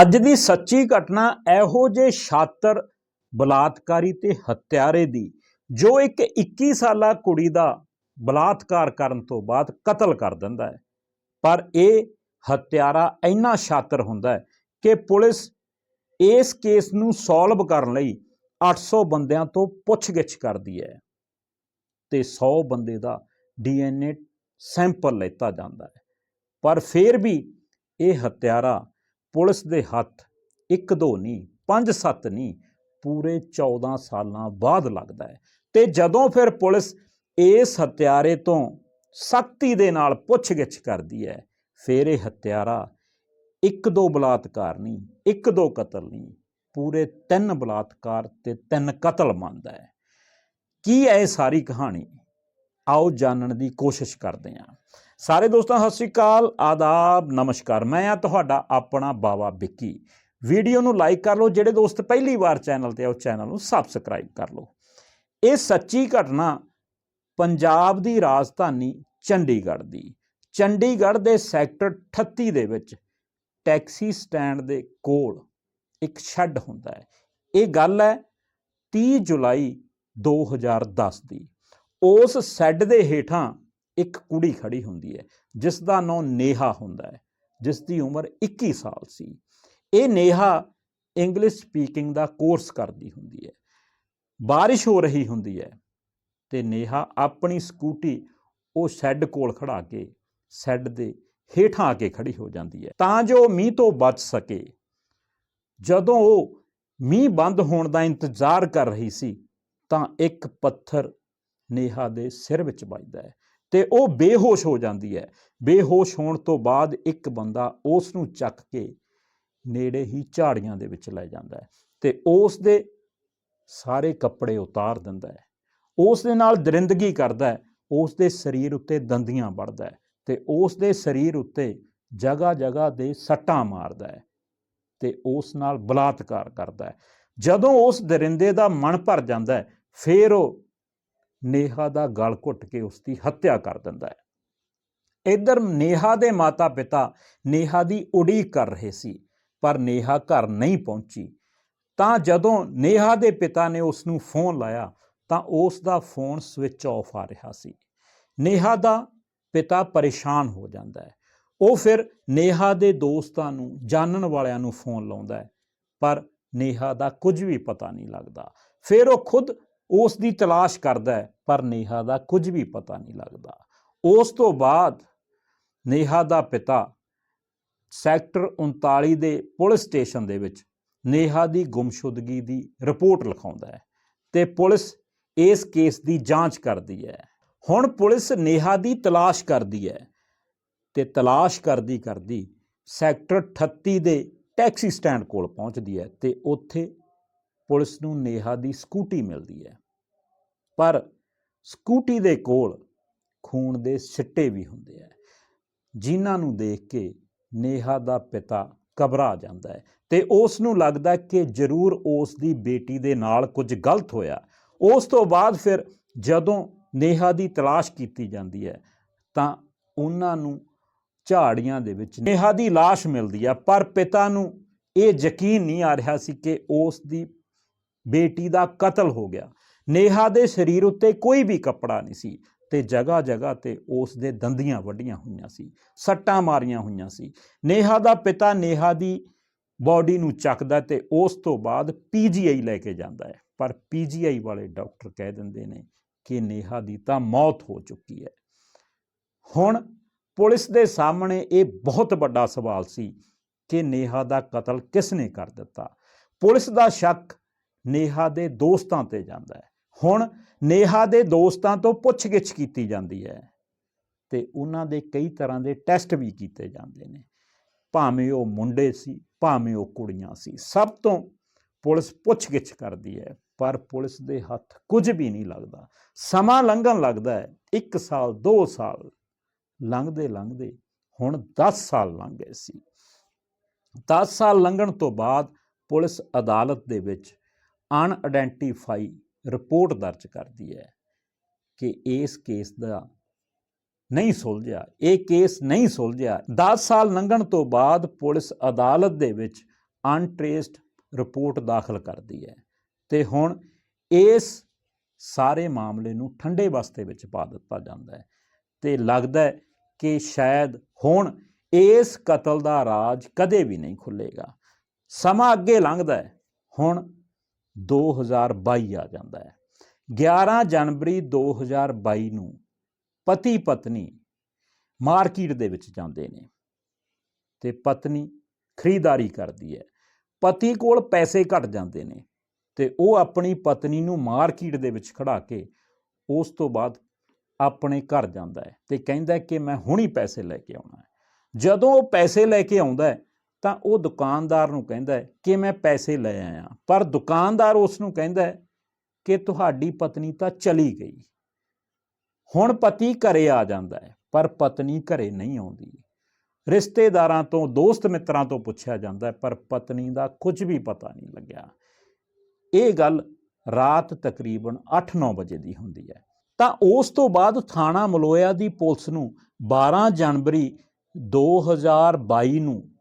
ਅੱਜ ਦੀ ਸੱਚੀ ਘਟਨਾ ਇਹੋ ਜੇ ਛਾਤਰ, ਬਲਾਤਕਾਰੀ ਤੇ ਹਤਿਆਰੇ ਦੀ, ਜੋ ਇੱਕ 21 ਸਾਲਾ ਕੁੜੀ ਦਾ ਬਲਾਤਕਾਰ ਕਰਨ ਤੋਂ ਬਾਅਦ ਕਤਲ ਕਰ ਦਿੰਦਾ ਹੈ। ਪਰ ਇਹ ਹਤਿਆਰਾ ਇੰਨਾ ਛਾਤਰ ਹੁੰਦਾ ਹੈ ਕਿ ਪੁਲਿਸ ਇਸ ਕੇਸ ਨੂੰ ਸੋਲਵ ਕਰਨ ਲਈ 800 ਬੰਦਿਆਂ ਤੋਂ ਪੁੱਛਗਿੱਛ ਕਰਦੀ ਹੈ ਤੇ 100 ਬੰਦੇ ਦਾ ਡੀਐਨਏ ਸੈਂਪਲ ਲੈਤਾ ਜਾਂਦਾ ਹੈ। ਪਰ ਫਿਰ ਵੀ ਇਹ ਹਤਿਆਰਾ ਪੁਲਿਸ ਦੇ ਹੱਥ ਇੱਕ ਦੋ ਨਹੀਂ, ਪੰਜ ਸੱਤ ਨਹੀਂ, ਪੂਰੇ 14 ਸਾਲਾਂ ਬਾਅਦ ਲੱਗਦਾ ਹੈ। ਤੇ ਜਦੋਂ ਫਿਰ ਪੁਲਿਸ ਇਸ ਹੱਤਿਆਰੇ ਤੋਂ ਸਖਤੀ ਦੇ ਨਾਲ ਪੁੱਛਗਿੱਛ ਕਰਦੀ ਹੈ, ਫਿਰ ਇਹ ਹੱਤਿਆਰਾ ਇੱਕ ਦੋ ਬਲਾਤਕਾਰ ਨਹੀਂ, ਇੱਕ ਦੋ ਕਤਲ ਨਹੀਂ, ਪੂਰੇ ਤਿੰਨ ਬਲਾਤਕਾਰ ਤੇ ਤਿੰਨ ਕਤਲ ਮੰਨਦਾ ਹੈ। ਕੀ ਹੈ ਇਹ ਸਾਰੀ ਕਹਾਣੀ? ਆਓ ਜਾਣਨ ਦੀ ਕੋਸ਼ਿਸ਼ ਕਰਦੇ ਹਾਂ। ਸਾਰੇ ਦੋਸਤਾਂ, ਸਤਿ ਸ੍ਰੀ ਅਕਾਲ। ਆਦਾਬ, ਨਮਸਕਾਰ। ਮੈਂ ਆ ਤੁਹਾਡਾ ਆਪਣਾ ਬਾਵਾ ਵਿੱਕੀ। ਵੀਡੀਓ ਨੂੰ ਲਾਈਕ ਕਰ ਲਓ, ਜਿਹੜੇ ਦੋਸਤ ਪਹਿਲੀ ਵਾਰ ਚੈਨਲ ਤੇ ਆ, ਉਹ ਚੈਨਲ ਨੂੰ ਸਬਸਕ੍ਰਾਈਬ ਕਰ ਲਓ। ਇਹ ਸੱਚੀ ਘਟਨਾ ਪੰਜਾਬ ਦੀ ਰਾਜਧਾਨੀ ਚੰਡੀਗੜ੍ਹ ਦੀ। ਚੰਡੀਗੜ੍ਹ ਦੇ ਸੈਕਟਰ 38 ਦੇ ਵਿੱਚ ਟੈਕਸੀ ਸਟੈਂਡ ਦੇ ਕੋਲ ਇੱਕ ਸ਼ੈੱਡ ਹੁੰਦਾ ਹੈ। ਇਹ ਗੱਲ ਹੈ 30 ਜੁਲਾਈ 2010 ਦੀ। ਉਸ ਸ਼ੈੱਡ ਦੇ ਹੇਠਾਂ ਇੱਕ ਕੁੜੀ ਖੜੀ ਹੁੰਦੀ ਹੈ ਜਿਸ ਦਾ ਨਾਮ ਨੇਹਾ ਹੁੰਦਾ ਹੈ ਜਿਸ ਦੀ ਉਮਰ 21 ਸਾਲ ਸੀ। ਇਹ ਨੇਹਾ ਇੰਗਲਿਸ਼ ਸਪੀਕਿੰਗ ਦਾ ਕੋਰਸ ਕਰਦੀ ਹੁੰਦੀ ਹੈ। ਬਾਰਿਸ਼ ਹੋ ਰਹੀ ਹੁੰਦੀ ਹੈ ਤੇ ਨੇਹਾ ਆਪਣੀ ਸਕੂਟੀ ਉਹ ਸ਼ੈੱਡ ਕੋਲ ਖੜਾ ਕੇ ਸ਼ੈੱਡ ਦੇ ਹੇਠਾਂ ਆ ਕੇ ਖੜੀ ਹੋ ਜਾਂਦੀ ਹੈ। ਤਾਂ ਜੋ ਮੀਂਹ ਤੋਂ ਬਚ ਸਕੇ। ਜਦੋਂ ਉਹ ਮੀਂਹ ਬੰਦ ਹੋਣ ਦਾ ਇੰਤਜ਼ਾਰ ਕਰ ਰਹੀ ਸੀ, ਤਾਂ ਇੱਕ ਪੱਥਰ ਨੇਹਾ ਦੇ ਸਿਰ ਵਿੱਚ ਵੱਜਦਾ ਹੈ। ਤੇ ਉਹ ਬੇਹੋਸ਼ ਹੋ ਜਾਂਦੀ ਹੈ। ਬੇਹੋਸ਼ ਹੋਣ ਤੋਂ ਬਾਅਦ ਇੱਕ ਬੰਦਾ ਉਸ ਨੂੰ ਚੱਕ ਕੇ ਨੇੜੇ ਹੀ ਝਾੜੀਆਂ ਦੇ ਵਿੱਚ ਲੈ ਜਾਂਦਾ ਹੈ ਤੇ ਉਸ ਦੇ ਸਾਰੇ ਕੱਪੜੇ ਉਤਾਰ ਦਿੰਦਾ ਹੈ। ਉਸ ਦੇ ਨਾਲ ਦਰਿੰਦਗੀ ਕਰਦਾ ਹੈ। ਉਸ ਦੇ ਸਰੀਰ ਉੱਤੇ ਦੰਦੀਆਂ ਵੜਦਾ ਹੈ ਤੇ ਉਸ ਦੇ ਸਰੀਰ ਉੱਤੇ ਜਗ੍ਹਾ ਜਗ੍ਹਾ ਦੇ ਸੱਟਾਂ ਮਾਰਦਾ ਹੈ ਤੇ ਉਸ ਨਾਲ ਬਲਾਤਕਾਰ ਕਰਦਾ ਹੈ। ਜਦੋਂ ਉਸ ਦਰਿੰਦੇ ਦਾ ਮਨ ਭਰ ਜਾਂਦਾ ਹੈ, ਫਿਰ ਉਹ ਨੇਹਾ ਦਾ ਗਲ ਘੁੱਟ ਕੇ ਉਸ ਦੀ ਹੱਤਿਆ ਕਰ ਦਿੰਦਾ ਹੈ। ਇਧਰ ਨੇਹਾ ਦੇ ਮਾਤਾ-ਪਿਤਾ ਨੇਹਾ ਦੀ ਉਡੀਕ ਕਰ ਰਹੇ ਸੀ, ਪਰ ਨੇਹਾ ਘਰ ਨਹੀਂ ਪਹੁੰਚੀ। ਤਾਂ ਜਦੋਂ ਨੇਹਾ ਦੇ ਪਿਤਾ ਨੇ ਉਸ ਨੂੰ ਫੋਨ ਲਾਇਆ, ਤਾਂ ਉਸ ਦਾ ਫੋਨ ਸਵਿਚ ਆਫ ਆ ਰਿਹਾ ਸੀ। ਨੇਹਾ ਦਾ ਪਿਤਾ ਪਰੇਸ਼ਾਨ ਹੋ ਜਾਂਦਾ ਹੈ। ਉਹ ਫਿਰ ਨੇਹਾ ਦੇ ਦੋਸਤਾਂ ਨੂੰ, ਜਾਣਨ ਵਾਲਿਆਂ ਨੂੰ ਫੋਨ ਲਾਉਂਦਾ ਹੈ, ਪਰ ਨੇਹਾ ਦਾ ਕੁਝ ਵੀ ਪਤਾ ਨਹੀਂ ਲੱਗਦਾ। ਫਿਰ ਉਹ ਖੁਦ ਉਸ ਦੀ ਤਲਾਸ਼ ਕਰਦਾ ਹੈ, ਪਰ ਨੇਹਾ ਦਾ ਕੁਝ ਵੀ ਪਤਾ ਨਹੀਂ ਲੱਗਦਾ। ਉਸ ਤੋਂ ਬਾਅਦ ਨੇਹਾ ਦਾ ਪਿਤਾ ਸੈਕਟਰ 39 ਦੇ ਪੁਲਿਸ ਸਟੇਸ਼ਨ ਦੇ ਵਿੱਚ ਨੇਹਾ ਦੀ ਗੁੰਮਸ਼ੁਦਗੀ ਦੀ ਰਿਪੋਰਟ ਲਿਖਾਉਂਦਾ ਹੈ ਤੇ ਪੁਲਿਸ ਇਸ ਕੇਸ ਦੀ ਜਾਂਚ ਕਰਦੀ ਹੈ। ਹੁਣ ਪੁਲਿਸ ਨੇਹਾ ਦੀ ਤਲਾਸ਼ ਕਰਦੀ ਹੈ ਤੇ ਤਲਾਸ਼ ਕਰਦੀ ਕਰਦੀ ਸੈਕਟਰ 38 ਦੇ ਟੈਕਸੀ ਸਟੈਂਡ ਕੋਲ ਪਹੁੰਚਦੀ ਹੈ ਤੇ ਉੱਥੇ ਪੁਲਿਸ ਨੂੰ ਨੇਹਾ ਦੀ ਸਕੂਟੀ ਮਿਲਦੀ ਹੈ। ਪਰ ਸਕੂਟੀ ਦੇ ਕੋਲ ਖੂਨ ਦੇ ਸਿੱਟੇ ਵੀ ਹੁੰਦੇ ਆ। ਜਿਨ੍ਹਾਂ ਨੂੰ ਦੇਖ ਕੇ ਨੇਹਾ ਦਾ ਪਿਤਾ ਘਬਰਾ ਜਾਂਦਾ ਹੈ ਤੇ ਉਸ ਨੂੰ ਲੱਗਦਾ ਕਿ ਜ਼ਰੂਰ ਉਸ ਦੀ ਬੇਟੀ ਦੇ ਨਾਲ ਕੁਝ ਗਲਤ ਹੋਇਆ। ਉਸ ਤੋਂ ਬਾਅਦ ਫਿਰ ਜਦੋਂ ਨੇਹਾ ਦੀ ਤਲਾਸ਼ ਕੀਤੀ ਜਾਂਦੀ ਹੈ ਤਾਂ ਉਹਨਾਂ ਨੂੰ ਝਾੜੀਆਂ ਦੇ ਵਿੱਚ ਨੇਹਾ ਦੀ লাশ ਮਿਲਦੀ ਹੈ ਪਰ ਪਿਤਾ ਨੂੰ ਇਹ ਯਕੀਨ ਨਹੀਂ ਆ ਰਿਹਾ ਸੀ ਕਿ ਉਸ ਦੀ ਬੇਟੀ ਦਾ ਕਤਲ ਹੋ ਗਿਆ। ਨੇਹਾ ਦੇ ਸਰੀਰ ਉੱਤੇ ਕੋਈ ਵੀ ਕੱਪੜਾ ਨਹੀਂ ਸੀ ਤੇ ਜਗ੍ਹਾ ਜਗ੍ਹਾ ਤੇ ਉਸ ਦੇ ਦੰਦੀਆਂ ਵੱਡੀਆਂ ਹੋਈਆਂ ਸੀ, ਸੱਟਾਂ ਮਾਰੀਆਂ ਹੋਈਆਂ ਸੀ। ਨੇਹਾ ਦਾ ਪਿਤਾ ਨੇਹਾ ਦੀ ਬਾਡੀ ਨੂੰ ਚੱਕਦਾ ਤੇ ਉਸ ਤੋਂ ਬਾਅਦ ਪੀਜੀਆਈ ਲੈ ਕੇ ਜਾਂਦਾ ਹੈ। ਪਰ ਪੀਜੀਆਈ ਵਾਲੇ ਡਾਕਟਰ ਕਹਿ ਦਿੰਦੇ ਨੇ ਕਿ ਨੇਹਾ ਦੀ ਤਾਂ ਮੌਤ ਹੋ ਚੁੱਕੀ ਹੈ। ਹੁਣ ਪੁਲਿਸ ਦੇ ਸਾਹਮਣੇ ਇਹ ਬਹੁਤ ਵੱਡਾ ਸਵਾਲ ਸੀ ਕਿ ਨੇਹਾ ਦਾ ਕਤਲ ਕਿਸ ਨੇ ਕਰ ਦਿੱਤਾ। ਪੁਲਿਸ ਦਾ ਸ਼ੱਕ ਨੇਹਾ ਦੇ ਦੋਸਤਾਂ ਤੇ ਜਾਂਦਾ ਹੈ। ਹੁਣ ਨੇਹਾ ਦੇ ਦੋਸਤਾਂ ਤੋਂ ਪੁੱਛਗਿੱਛ ਕੀਤੀ ਜਾਂਦੀ ਹੈ ਤੇ ਉਹਨਾਂ ਦੇ ਕਈ ਤਰ੍ਹਾਂ ਦੇ ਟੈਸਟ ਵੀ ਕੀਤੇ ਜਾਂਦੇ ਨੇ। ਭਾਵੇਂ ਉਹ ਮੁੰਡੇ ਸੀ, ਭਾਵੇਂ ਉਹ ਕੁੜੀਆਂ ਸੀ, ਸਭ ਤੋਂ ਪੁਲਿਸ ਪੁੱਛਗਿੱਛ ਕਰਦੀ ਹੈ, ਪਰ ਪੁਲਿਸ ਦੇ ਹੱਥ ਕੁਝ ਵੀ ਨਹੀਂ ਲੱਗਦਾ। ਸਮਾਂ ਲੰਘਣ ਲੱਗਦਾ ਹੈ 1 ਸਾਲ 2 ਸਾਲ ਲੰਘਦੇ ਲੰਘਦੇ ਹੁਣ 10 ਸਾਲ ਲੰਘ ਗਏ ਸੀ। 10 ਸਾਲ ਲੰਘਣ ਤੋਂ ਬਾਅਦ ਪੁਲਿਸ ਅਦਾਲਤ ਦੇ ਵਿੱਚ ਅਨਆਇਡੈਂਟੀਫਾਈ ਰਿਪੋਰਟ ਦਰਜ ਕਰਦੀ ਹੈ ਕਿ ਇਸ ਕੇਸ ਦਾ ਨਹੀਂ ਸੁਲਝਿਆ, ਇਹ ਕੇਸ ਨਹੀਂ ਸੁਲਝਿਆ। 10 ਸਾਲ ਲੰਘਣ ਤੋਂ ਬਾਅਦ ਪੁਲਿਸ ਅਦਾਲਤ ਦੇ ਵਿੱਚ ਅਨਟ੍ਰੇਸਡ ਰਿਪੋਰਟ ਦਾਖਲ ਕਰਦੀ ਹੈ ਤੇ ਹੁਣ ਇਸ ਸਾਰੇ ਮਾਮਲੇ ਨੂੰ ਠੰਡੇ ਵਸਤੇ ਵਿੱਚ ਪਾ ਦਿੱਤਾ ਜਾਂਦਾ ਹੈ ਤੇ ਲੱਗਦਾ ਹੈ ਕਿ ਸ਼ਾਇਦ ਹੁਣ ਇਸ ਕਤਲ ਦਾ ਰਾਜ ਕਦੇ ਵੀ ਨਹੀਂ ਖੁੱਲੇਗਾ। ਸਮਾਂ ਅੱਗੇ ਲੰਘਦਾ ਹੈ, ਹੁਣ 2022 ਆ ਜਾਂਦਾ ਹੈ। 11 ਜਨਵਰੀ 2022 ਨੂੰ ਪਤੀ ਪਤਨੀ ਮਾਰਕੀਟ ਦੇ ਵਿੱਚ ਜਾਂਦੇ ਨੇ ਤੇ ਪਤਨੀ ਖਰੀਦਦਾਰੀ ਕਰਦੀ ਹੈ। ਪਤੀ ਕੋਲ ਪੈਸੇ ਘਟ ਜਾਂਦੇ ਨੇ ਤੇ ਉਹ ਆਪਣੀ ਪਤਨੀ ਨੂੰ ਮਾਰਕੀਟ ਦੇ ਵਿੱਚ ਖੜਾ ਕੇ ਉਸ ਤੋਂ ਬਾਅਦ ਆਪਣੇ ਘਰ ਜਾਂਦਾ ਹੈ ਤੇ ਕਹਿੰਦਾ ਕਿ ਮੈਂ ਹੁਣੀ ਪੈਸੇ ਲੈ ਕੇ ਆਉਣਾ ਹੈ। ਜਦੋਂ ਉਹ ਪੈਸੇ ਲੈ ਕੇ ਆਉਂਦਾ ਹੈ ਤਾਂ ਉਹ ਦੁਕਾਨਦਾਰ ਨੂੰ ਕਹਿੰਦਾ ਹੈ ਕਿ ਮੈਂ ਪੈਸੇ ਲੈ ਆਇਆ। ਪਰ ਦੁਕਾਨਦਾਰ ਉਸ ਨੂੰ ਕਹਿੰਦਾ ਹੈ ਕਿ ਤੁਹਾਡੀ ਪਤਨੀ ਤਾਂ ਚਲੀ ਗਈ। ਹੁਣ ਪਤੀ ਘਰੇ ਆ ਜਾਂਦਾ ਹੈ, ਪਰ ਪਤਨੀ ਘਰੇ ਨਹੀਂ ਆਉਂਦੀ। ਰਿਸ਼ਤੇਦਾਰਾਂ ਤੋਂ, ਦੋਸਤ ਮਿੱਤਰਾਂ ਤੋਂ ਪੁੱਛਿਆ ਜਾਂਦਾ ਹੈ, ਪਰ ਪਤਨੀ ਦਾ ਕੁਝ ਵੀ ਪਤਾ ਨਹੀਂ ਲੱਗਿਆ। ਇਹ ਗੱਲ ਰਾਤ ਤਕਰੀਬਨ 8-9 ਵਜੇ ਦੀ ਹੁੰਦੀ ਹੈ। ਤਾਂ ਉਸ ਤੋਂ ਬਾਅਦ ਥਾਣਾ ਮਲੋਇਆ ਦੀ ਪੁਲਿਸ ਨੂੰ 12 ਜਨਵਰੀ 2022 ਨੂੰ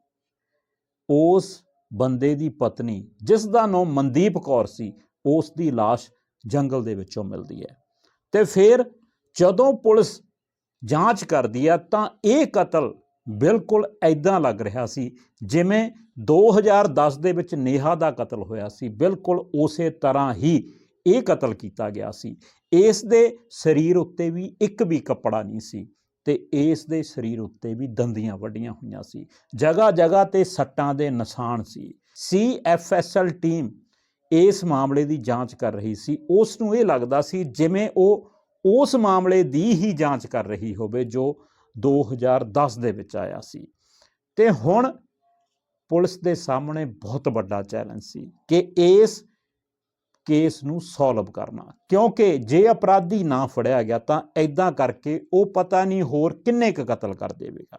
ਉਸ ਬੰਦੇ ਦੀ ਪਤਨੀ, ਜਿਸ ਦਾ ਨਾਮ ਮਨਦੀਪ ਕੌਰ ਸੀ, ਉਸ ਦੀ লাশ ਜੰਗਲ ਦੇ ਵਿੱਚੋਂ ਮਿਲਦੀ ਹੈ। ਤੇ ਫਿਰ ਜਦੋਂ ਪੁਲਿਸ ਜਾਂਚ ਕਰਦੀ ਹੈ, ਤਾਂ ਇਹ ਕਤਲ ਬਿਲਕੁਲ ਐਦਾਂ ਲੱਗ ਰਿਹਾ ਸੀ, ਜਿਵੇਂ 2010 ਦੇ ਵਿੱਚ ਨੇਹਾ ਦਾ ਕਤਲ ਹੋਇਆ ਸੀ। ਬਿਲਕੁਲ ਉਸੇ ਤਰ੍ਹਾਂ ਹੀ ਇਹ ਕਤਲ ਕੀਤਾ ਗਿਆ ਸੀ। ਇਸ ਦੇ ਸਰੀਰ ਉੱਤੇ ਵੀ ਇੱਕ ਵੀ ਕੱਪੜਾ ਨਹੀਂ ਸੀ। ਤੇ ਇਸ ਦੇ ਸਰੀਰ ਉੱਤੇ ਵੀ ਦੰਦੀਆਂ ਵੱਡੀਆਂ ਹੋਈਆਂ ਸੀ। ਜਗ੍ਹਾ ਜਗ੍ਹਾ ਤੇ ਸੱਟਾਂ ਦੇ ਨਿਸ਼ਾਨ ਸੀ। ਸੀਐਫਐਸਐਲ ਟੀਮ ਇਸ ਮਾਮਲੇ ਦੀ ਜਾਂਚ ਕਰ ਰਹੀ ਸੀ। ਉਸ ਨੂੰ ਇਹ ਲੱਗਦਾ ਸੀ ਜਿਵੇਂ ਉਹ ਉਸ ਮਾਮਲੇ ਦੀ ਹੀ ਜਾਂਚ ਕਰ ਰਹੀ ਹੋਵੇ ਜੋ 2010 ਦੇ ਵਿੱਚ ਆਇਆ ਸੀ। ਤੇ ਹੁਣ ਪੁਲਿਸ ਦੇ ਸਾਹਮਣੇ ਬਹੁਤ ਵੱਡਾ ਚੈਲੰਜ ਸੀ ਕਿ ਇਸ ਕੇਸ ਨੂੰ ਸੋਲਵ ਕਰਨਾ। ਕਿਉਂਕਿ ਜੇ ਅਪਰਾਧੀ ਨਾ ਫੜਿਆ ਗਿਆ ਤਾਂ ਐਦਾਂ ਕਰਕੇ ਉਹ ਪਤਾ ਨਹੀਂ ਹੋਰ ਕਿੰਨੇ ਕੁ ਕਤਲ ਕਰ ਦੇਵੇਗਾ।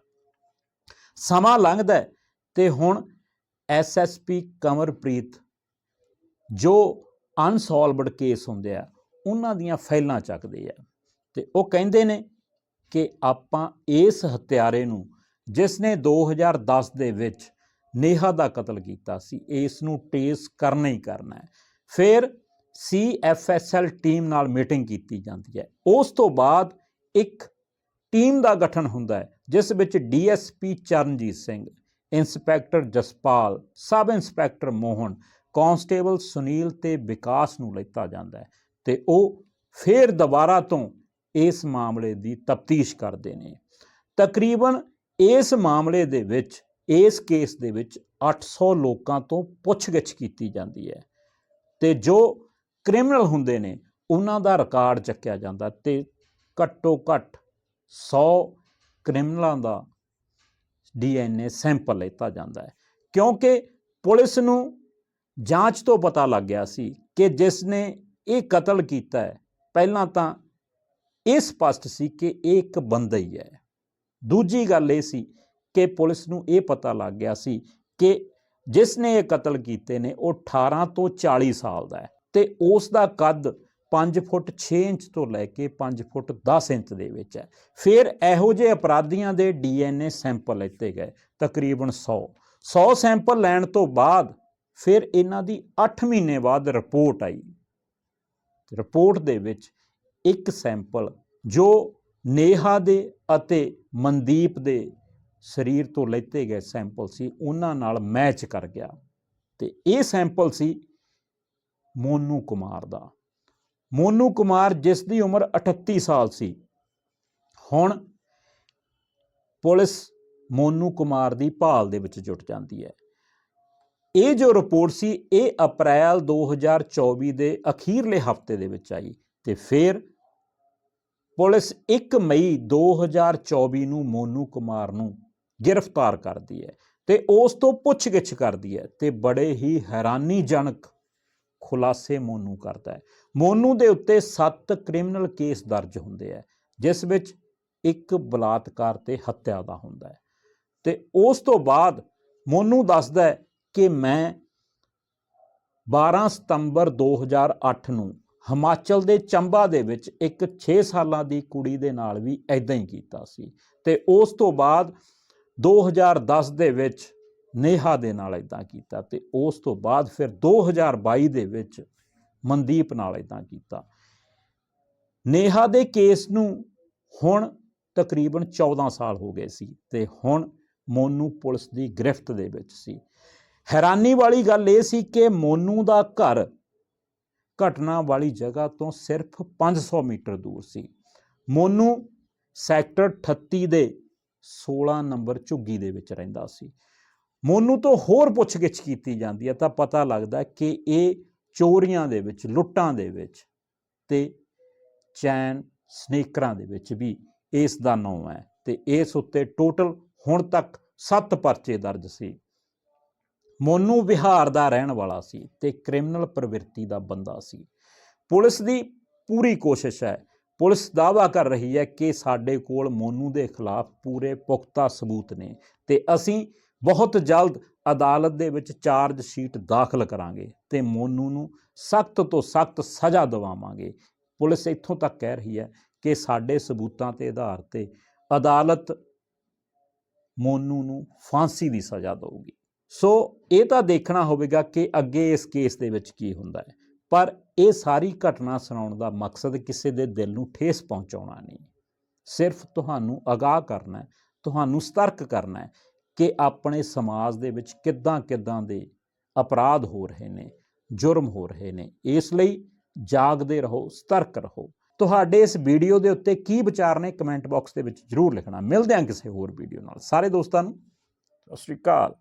ਸਮਾਂ ਲੰਘਦਾ ਤੇ ਹੁਣ ਐਸਐਸਪੀ ਕਮਰਪ੍ਰੀਤ ਜੋ ਅਨਸੋਲਵਡ ਕੇਸ ਹੁੰਦੇ ਆ, ਉਹਨਾਂ ਦੀਆਂ ਫਾਈਲਾਂ ਚੱਕਦੇ ਆ। ਤੇ ਉਹ ਕਹਿੰਦੇ ਨੇ ਕਿ ਆਪਾਂ ਇਸ ਹਤਿਆਰੇ ਨੂੰ, ਜਿਸ ਨੇ 2010 ਦੇ ਵਿੱਚ ਨੇਹਾ ਦਾ ਕਤਲ ਕੀਤਾ ਸੀ, ਇਸ ਨੂੰ ਟੇਸ ਕਰਨਾ ਹੀ ਕਰਨਾ ਹੈ। ਫਿਰ ਸੀਐਫਐਸਐਲ ਟੀਮ ਨਾਲ ਮੀਟਿੰਗ ਕੀਤੀ ਜਾਂਦੀ ਹੈ। ਉਸ ਤੋਂ ਬਾਅਦ ਇੱਕ ਟੀਮ ਦਾ ਗਠਨ ਹੁੰਦਾ ਹੈ, ਜਿਸ ਵਿੱਚ DSP Charanjit Singh, inspector Jaspal, sub inspector Mohan, constable Sunil ਤੇ ਵਿਕਾਸ ਨੂੰ ਲਿੱਤਾ ਜਾਂਦਾ ਹੈ ਤੇ ਉਹ ਫਿਰ ਦੁਬਾਰਾ ਤੋਂ ਇਸ ਮਾਮਲੇ ਦੀ ਤਫਤੀਸ਼ ਕਰਦੇ ਨੇ। ਤਕਰੀਬਨ ਇਸ ਮਾਮਲੇ ਦੇ ਵਿੱਚ, ਇਸ ਕੇਸ ਦੇ ਵਿੱਚ 800 ਲੋਕਾਂ ਤੋਂ ਪੁੱਛਗਿੱਛ ਕੀਤੀ ਜਾਂਦੀ ਹੈ। ਤੇ ਜੋ ਕ੍ਰਿਮੀਨਲ ਹੁੰਦੇ ਨੇ, ਉਹਨਾਂ ਦਾ ਰਿਕਾਰਡ ਚੱਕਿਆ ਜਾਂਦਾ ਤੇ ਘੱਟੋ ਘੱਟ 100 ਕ੍ਰਿਮੀਨਲਾਂ ਦਾ ਡੀਐਨਏ ਸੈਂਪਲ ਲਿੱਤਾ ਜਾਂਦਾ ਹੈ। ਕਿਉਂਕਿ ਪੁਲਿਸ ਨੂੰ ਜਾਂਚ ਤੋਂ ਪਤਾ ਲੱਗ ਗਿਆ ਸੀ ਕਿ ਜਿਸ ਨੇ ਇਹ ਕਤਲ ਕੀਤਾ ਹੈ, ਪਹਿਲਾਂ ਤਾਂ ਇਹ ਸਪਸ਼ਟ ਸੀ ਕਿ ਇਹ ਇੱਕ ਬੰਦਾ ਹੀ ਹੈ। ਦੂਜੀ ਗੱਲ ਇਹ ਸੀ ਕਿ ਪੁਲਿਸ ਨੂੰ ਇਹ ਪਤਾ ਲੱਗ ਗਿਆ ਸੀ ਕਿ ਜਿਸ ਨੇ ਇਹ ਕਤਲ ਕੀਤੇ ਨੇ, ਉਹ 18 ਤੋਂ 40 ਸਾਲ ਦਾ ਹੈ ਤੇ ਉਸ ਦਾ ਕੱਦ 5 ਫੁੱਟ 6 ਇੰਚ ਤੋਂ ਲੈ ਕੇ 5 ਫੁੱਟ 10 ਇੰਚ ਦੇ ਵਿੱਚ ਹੈ। ਫਿਰ ਇਹੋ ਜਿਹੇ ਅਪਰਾਧੀਆਂ ਦੇ ਡੀਐਨਏ ਸੈਂਪਲ ਲਿੱਤੇ ਗਏ, ਤਕਰੀਬਨ 100 100 ਸੈਂਪਲ ਲੈਣ ਤੋਂ ਬਾਅਦ ਫਿਰ ਇਹਨਾਂ ਦੀ 8 ਮਹੀਨੇ ਬਾਅਦ ਰਿਪੋਰਟ ਆਈ। ਰਿਪੋਰਟ ਦੇ ਵਿੱਚ ਇੱਕ ਸੈਂਪਲ ਜੋ ਨੇਹਾ ਦੇ ਅਤੇ ਮਨਦੀਪ ਦੇ ਸਰੀਰ ਤੋਂ ਲੈਤੇ ਗਏ ਸੈਂਪਲ ਸੀ, ਉਹਨਾਂ ਨਾਲ ਮੈਚ ਕਰ ਗਿਆ। ਤੇ ਇਹ ਸੈਂਪਲ ਸੀ ਮੋਨੂ ਕੁਮਾਰ ਦਾ। ਮੋਨੂ ਕੁਮਾਰ ਜਿਸ ਦੀ ਉਮਰ 38 ਸਾਲ ਸੀ, ਹੁਣ ਪੁਲਿਸ ਮੋਨੂ ਕੁਮਾਰ ਦੀ ਭਾਲ ਦੇ ਵਿੱਚ ਜੁਟ ਜਾਂਦੀ ਹੈ। ਇਹ ਜੋ ਰਿਪੋਰਟ ਸੀ, ਇਹ ਅਪ੍ਰੈਲ 2024 ਦੇ ਅਖੀਰਲੇ ਹਫ਼ਤੇ ਦੇ ਵਿੱਚ ਆਈ ਤੇ ਫਿਰ ਪੁਲਿਸ 1 ਮਈ 2024 ਨੂੰ ਮੋਨੂ ਕੁਮਾਰ ਨੂੰ ਗ੍ਰਿਫਤਾਰ ਕਰਦੀ ਹੈ ਤੇ ਉਸ ਤੋਂ ਪੁੱਛਗਿੱਛ ਕਰਦੀ ਹੈ ਤੇ ਬੜੇ ਹੀ ਹੈਰਾਨੀਜਨਕ ਖੁਲਾਸੇ ਮੋਨੂ ਕਰਦਾ ਹੈ। ਮੋਨੂ ਦੇ ਉੱਤੇ 7 ਕ੍ਰਿਮੀਨਲ ਕੇਸ ਦਰਜ ਹੁੰਦੇ ਆ ਜਿਸ ਵਿੱਚ ਇੱਕ ਬਲਾਤਕਾਰ ਤੇ ਹੱਤਿਆ ਦਾ ਹੁੰਦਾ ਹੈ। ਤੇ ਉਸ ਤੋਂ ਬਾਅਦ ਮੋਨੂ ਦੱਸਦਾ ਹੈ ਕਿ ਮੈਂ 12 ਸਤੰਬਰ 2008 ਨੂੰ ਹਿਮਾਚਲ ਦੇ ਚੰਬਾ ਦੇ ਵਿੱਚ ਇੱਕ 6 ਸਾਲਾਂ ਦੀ ਕੁੜੀ ਦੇ ਨਾਲ ਵੀ ਐਦਾਂ ਹੀ ਕੀਤਾ ਸੀ। ਤੇ ਉਸ ਤੋਂ ਬਾਅਦ 2010 ਦੇ ਵਿੱਚ ਨੇਹਾ ਦੇ ਨਾਲ ਇਦਾਂ ਕੀਤਾ ਤੇ ਉਸ ਤੋਂ ਬਾਅਦ ਫਿਰ 2022 ਦੇ ਵਿੱਚ ਮਨਦੀਪ ਨਾਲ ਇਦਾਂ ਕੀਤਾ। ਨੇਹਾ ਦੇ ਕੇਸ ਨੂੰ ਹੁਣ ਤਕਰੀਬਨ 14 ਸਾਲ ਹੋ ਗਏ ਸੀ ਤੇ ਹੁਣ ਮੋਨੂ ਪੁਲਿਸ ਦੀ ਗ੍ਰਿਫਤ ਦੇ ਵਿੱਚ ਸੀ। ਹੈਰਾਨੀ ਵਾਲੀ ਗੱਲ ਇਹ ਸੀ ਕਿ ਮੋਨੂ ਦਾ ਘਰ ਘਟਨਾ ਵਾਲੀ ਜਗ੍ਹਾ ਤੋਂ ਸਿਰਫ 500 ਮੀਟਰ ਦੂਰ ਸੀ। ਮੋਨੂ ਸੈਕਟਰ 38 ਦੇ 16 ਨੰਬਰ ਝੁੱਗੀ ਦੇ ਵਿੱਚ ਰਹਿੰਦਾ ਸੀ। ਮੋਨੂ ਤੋਂ ਹੋਰ ਪੁੱਛਗਿੱਛ ਕੀਤੀ ਜਾਂਦੀ ਹੈ ਤਾਂ ਪਤਾ ਲੱਗਦਾ ਕਿ ਇਹ ਚੋਰੀਆਂ ਦੇ ਵਿੱਚ, ਲੁੱਟਾਂ ਦੇ ਵਿੱਚ ਤੇ ਚੈਨ ਸਨੇਕਰਾਂ ਦੇ ਵਿੱਚ ਵੀ ਇਸ ਦਾ ਨਾਮ ਹੈ ਤੇ ਇਸ ਉੱਤੇ ਟੋਟਲ ਹੁਣ ਤੱਕ 7 ਪਰਚੇ ਦਰਜ ਸੀ। ਮੋਨੂ ਬਿਹਾਰ ਦਾ ਰਹਿਣ ਵਾਲਾ ਸੀ ਤੇ ਕ੍ਰਿਮੀਨਲ ਪ੍ਰਵਿਰਤੀ ਦਾ ਬੰਦਾ ਸੀ। ਪੁਲਿਸ ਦੀ ਪੂਰੀ ਕੋਸ਼ਿਸ਼ ਹੈ ਪੁਲਿਸ ਦਾਅਵਾ ਕਰ ਰਹੀ ਹੈ ਕਿ ਸਾਡੇ ਕੋਲ ਮੋਨੂ ਦੇ ਖਿਲਾਫ ਪੂਰੇ ਪੁਖਤਾ ਸਬੂਤ ਨੇ ਤੇ ਅਸੀਂ ਬਹੁਤ ਜਲਦ ਅਦਾਲਤ ਦੇ ਵਿੱਚ ਚਾਰਜ ਸ਼ੀਟ ਦਾਖਲ ਕਰਾਂਗੇ ਤੇ ਮੋਨੂ ਨੂੰ ਸਖਤ ਤੋਂ ਸਖਤ ਸਜ਼ਾ ਦਿਵਾਵਾਂਗੇ। ਪੁਲਿਸ ਇੱਥੋਂ ਤੱਕ ਕਹਿ ਰਹੀ ਹੈ ਕਿ ਸਾਡੇ ਸਬੂਤਾਂ ਤੇ ਆਧਾਰ ਤੇ ਅਦਾਲਤ ਮੋਨੂ ਨੂੰ ਫਾਂਸੀ ਦੀ ਸਜ਼ਾ ਦੇਊਗੀ। ਸੋ ਇਹ ਤਾਂ ਦੇਖਣਾ ਹੋਵੇਗਾ ਕਿ ਅੱਗੇ ਇਸ ਕੇਸ ਦੇ ਵਿੱਚ ਕੀ ਹੁੰਦਾ ਹੈ। ਪਰ ਇਹ ਸਾਰੀ ਘਟਨਾ ਸੁਣਾਉਣ ਦਾ ਮਕਸਦ ਕਿਸੇ ਦੇ ਦਿਲ ਨੂੰ ਠੇਸ ਪਹੁੰਚਾਉਣਾ ਨਹੀਂ। ਸਿਰਫ ਤੁਹਾਨੂੰ ਅਗਾਹ ਕਰਨਾ ਤੁਹਾਨੂੰ ਸਤਰਕ ਕਰਨਾ ਕਿ ਆਪਣੇ ਸਮਾਜ ਦੇ ਵਿੱਚ ਕਿੱਦਾਂ ਕਿੱਦਾਂ ਦੇ ਅਪਰਾਧ ਹੋ ਰਹੇ ਨੇ, ਜੁਰਮ ਹੋ ਰਹੇ ਨੇ। ਇਸ ਲਈ ਜਾਗਦੇ ਰਹੋ, ਸਤਰਕ ਰਹੋ। ਤੁਹਾਡੇ ਇਸ ਵੀਡੀਓ ਦੇ ਉੱਤੇ ਕੀ ਵਿਚਾਰ ਨੇ ਕਮੈਂਟ ਬਾਕਸ ਦੇ ਵਿੱਚ ਜਰੂਰ ਲਿਖਣਾ। ਮਿਲਦੇ ਹਾਂ ਕਿਸੇ ਹੋਰ ਵੀਡੀਓ ਨਾਲ। ਸਾਰੇ ਦੋਸਤਾਂ ਨੂੰ ਸਤਿ ਸ਼੍ਰੀ ਅਕਾਲ।